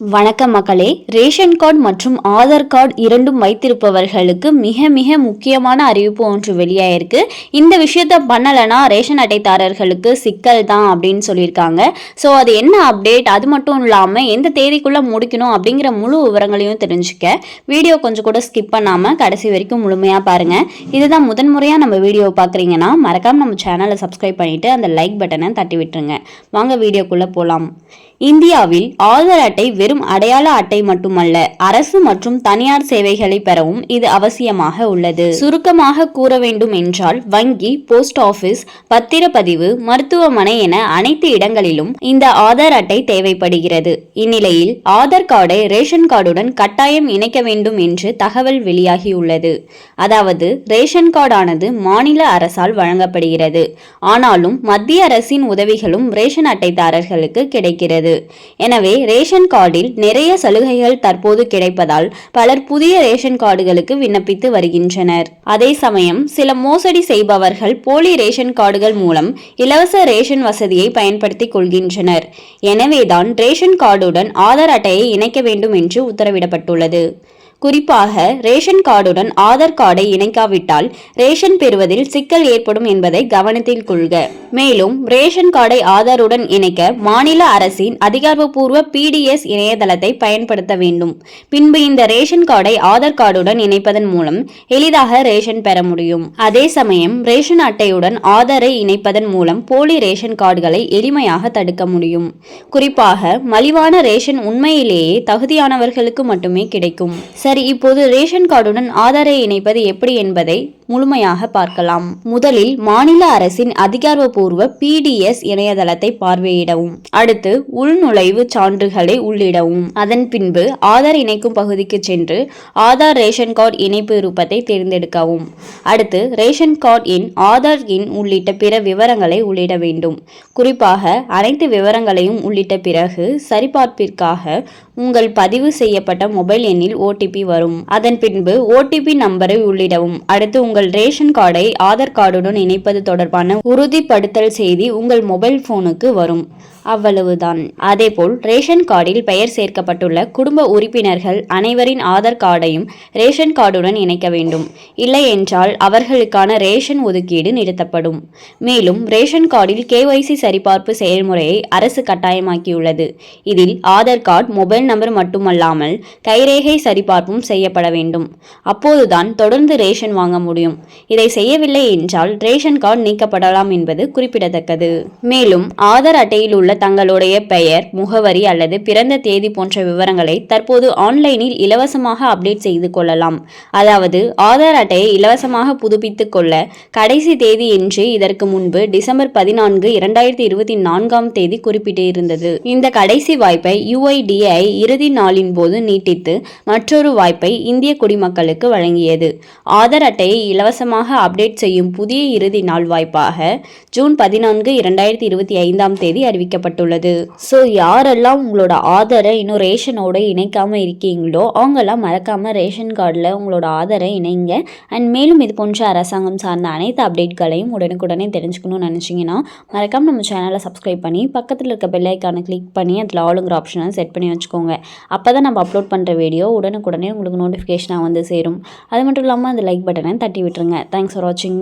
வணக்கம் மக்களே. Ration card மற்றும் ஆதார் கார்டு இரண்டும் வைத்திருப்பவர்களுக்கு மிக மிக முக்கியமான அறிவிப்பு ஒன்று வெளியாயிருக்கு. இந்த விஷயத்த பண்ணலைன்னா ரேஷன் அட்டைதாரர்களுக்கு சிக்கல் தான் அப்படின்னு சொல்லியிருக்காங்க. ஸோ அது என்ன அப்டேட்? அது மட்டும் இல்லாமல் எந்த தேதிக்குள்ளே முடிக்கணும் அப்படிங்கிற முழு விவரங்களையும் தெரிஞ்சுக்க வீடியோ கொஞ்சம் கூட ஸ்கிப் பண்ணாமல் கடைசி வரைக்கும் முழுமையாக பாருங்கள் இதுதான் முதன்முறையாக நம்ம வீடியோ பார்க்குறீங்கன்னா மறக்காமல் நம்ம சேனலை சப்ஸ்கிரைப் பண்ணிவிட்டு அந்த லைக் பட்டனை தட்டி விட்டுருங்க. வாங்க வீடியோக்குள்ளே போகலாம் இந்தியாவில் ஆதார் அட்டை வெறும் அடையாள அட்டை மட்டுமல்ல அரசு மற்றும் தனியார் சேவைகளை பெறவும் இது அவசியமாக உள்ளது. சுருக்கமாக கூற வேண்டும் என்றால் வங்கி போஸ்ட் ஆபீஸ் பத்திரப்பதிவு மருத்துவமனை என அனைத்து இடங்களிலும் இந்த ஆதார் அட்டை தேவைப்படுகிறது. இந்நிலையில் ஆதார் கார்டை ரேஷன் கார்டுடன் கட்டாயம் இணைக்க வேண்டும் என்று தகவல் வெளியாகியுள்ளது. அதாவது ரேஷன் கார்டானது மாநில அரசால் வழங்கப்படுகிறது. ஆனாலும் மத்திய அரசின் உதவிகளும் ரேஷன் அட்டைதாரர்களுக்கு கிடைக்கிறது. உள்ளது. எனவே ரேஷன் கார்டில் நிறைய சலுகைகள் தற்போது கிடைப்பதால் பலர் புதிய ரேஷன் கார்டுகளுக்கு விண்ணப்பித்து வருகின்றனர். அதே சமயம் சில மோசடி செய்பவர்கள் போலி ரேஷன் கார்டுகள் மூலம் இலவச ரேஷன் வசதியை பயன்படுத்திக் கொள்கின்றனர். எனவேதான் ரேஷன் கார்டுடன் ஆதார் அட்டையை இணைக்க வேண்டும் என்று உத்தரவிடப்பட்டுள்ளது. குறிப்பாக ரேஷன் கார்டுடன் ஆதார் கார்டை இணைக்காவிட்டால் ரேஷன் பெறுவதில் சிக்கல் ஏற்படும் என்பதை கவனத்தில் கொள்க. மேலும் ரேஷன் கார்டை ஆதாருடன் இணைக்க மாநில அரசின் அதிகாரப்பூர்வ பிடிஎஸ் இணையதளத்தை பயன்படுத்த வேண்டும். பின்பு இந்த ரேஷன் கார்டை ஆதார் கார்டுடன் இணைப்பதன் மூலம் எளிதாக ரேஷன் பெற முடியும். அதே சமயம் ரேஷன் அட்டையுடன் ஆதாரை இணைப்பதன் மூலம் போலி ரேஷன் கார்டுகளை எளிமையாக தடுக்க முடியும். குறிப்பாக மலிவான ரேஷன் உண்மையிலேயே தகுதியானவர்களுக்கு மட்டுமே கிடைக்கும். சரி இப்போது ரேஷன் கார்டுடன் ஆதாரை இணைப்பது எப்படி என்பதை முழுமையாக பார்க்கலாம். முதலில் மாநில அரசின் அதிகாரப்பூர்வ பிடிஎஸ் இணையதளத்தை பார்வையிடவும் அடுத்து உள்நுழைவு சான்றுகளை உள்ளிடவும். அதன் பின்பு ஆதார் இணைக்கும் பகுதிக்கு சென்று ஆதார் ரேஷன் கார்டு இணைப்பு விருப்பத்தை தேர்ந்தெடுக்கவும். அடுத்து ரேஷன் கார்டு எண் ஆதார் எண் உள்ளிட்ட பிற விவரங்களை உள்ளிட வேண்டும். குறிப்பாக அனைத்து விவரங்களையும் உள்ளிட்ட பிறகு சரிபார்ப்பிற்காக உங்கள் பதிவு செய்யப்பட்ட மொபைல் எண்ணில் ஓடிபி வரும். அதன் பின்பு ஓடிபி நம்பரை உள்ளிடவும். அடுத்து உங்கள் ரேஷன் கார்டை ஆதார் கார்டுடன் இணைப்பது தொடர்பான உறுதிப்படுத்தல் செய்தி உங்கள் மொபைல் போனுக்கு வரும். அவ்வளவுதான். அதேபோல் ரேஷன் கார்டில் பெயர் சேர்க்கப்பட்டுள்ள குடும்ப உறுப்பினர்கள் அனைவரின் ஆதார் கார்டையும் ரேஷன் கார்டுடன் இணைக்க வேண்டும். இல்லை என்றால் அவர்களுக்கான ரேஷன் ஒதுக்கீடு நிறுத்தப்படும். மேலும் ரேஷன் கார்டில் கேஒய்சி சரிபார்ப்பு செயல்முறையை அரசு கட்டாயமாக்கியுள்ளது. இதில் ஆதார் கார்டு மொபைல் நம்பர் மட்டுமல்லாமல் கைரேகை சரிபார்ப்பும் செய்யப்பட வேண்டும். அப்போதுதான் தொடர்ந்து ரேஷன் வாங்க முடியும். இதை செய்யவில்லை என்றால் ரேஷன் கார்டு நீக்கப்படலாம் என்பது குறிப்பிடத்தக்கது. மேலும் ஆதார் அட்டையில் உள்ள தங்களுடைய பெயர் முகவரி அல்லது பிறந்த தேதி போன்ற விவரங்களை தற்போது ஆன்லைனில் இலவசமாக அப்டேட் செய்து கொள்ளலாம். அதாவது ஆதார் அட்டையை இலவசமாக புதுப்பித்துக் கொள்ள கடைசி தேதி என்று இதற்கு முன்பு டிசம்பர் பதினான்கு இரண்டாயிரத்தி இருபத்தி நான்காம் தேதி குறிப்பிட்டிருந்தது இந்த கடைசி வாய்ப்பை யுஐடிஐ இறுதி நாளின் போது நீட்டித்து மற்றொரு வாய்ப்பை இந்திய குடிமக்களுக்கு வழங்கியது. ஆதார் அட்டையை இலவசமாக அப்டேட் செய்யும் புதிய இறுதி நாள் வாய்ப்பாக ஜூன் பதினான்கு இரண்டாயிரத்தி இருபத்தி ஐந்தாம் தேதி அறிவிக்கப்பட்டது. செய்யப்பட்டுள்ளது ஸோ யாரெல்லாம் உங்களோட ஆதாரை இன்னும் ரேஷனோட இணைக்காமல் இருக்கீங்களோ அவங்கெல்லாம் மறக்காமல் ரேஷன் கார்டில் உங்களோட ஆதாரை இணைங்க. அண்ட் மேலும் இது போன்ற அரசாங்கம் சார்ந்த அனைத்து அப்டேட்களையும் உடனுக்குடனே தெரிஞ்சுக்கணும்னு நினச்சிங்கன்னா மறக்காமல் நம்ம சேனலை சப்ஸ்கிரைப் பண்ணி பக்கத்தில் இருக்க பெல்லைக்கான கிளிக் பண்ணி அதில் ஆளுங்கிற ஆப்ஷனை செட் பண்ணி வச்சுக்கோங்க. அப்போ தான் நம்ம அப்லோட் பண்ணுற வீடியோ உடனுக்குடனே உங்களுக்கு நோட்டிஃபிகேஷனாக வந்து சேரும். அது மட்டும் இல்லாமல் அந்த லைக் பட்டனை தட்டி விட்டுருங்க. தேங்க்ஸ் ஃபார் வாட்சிங்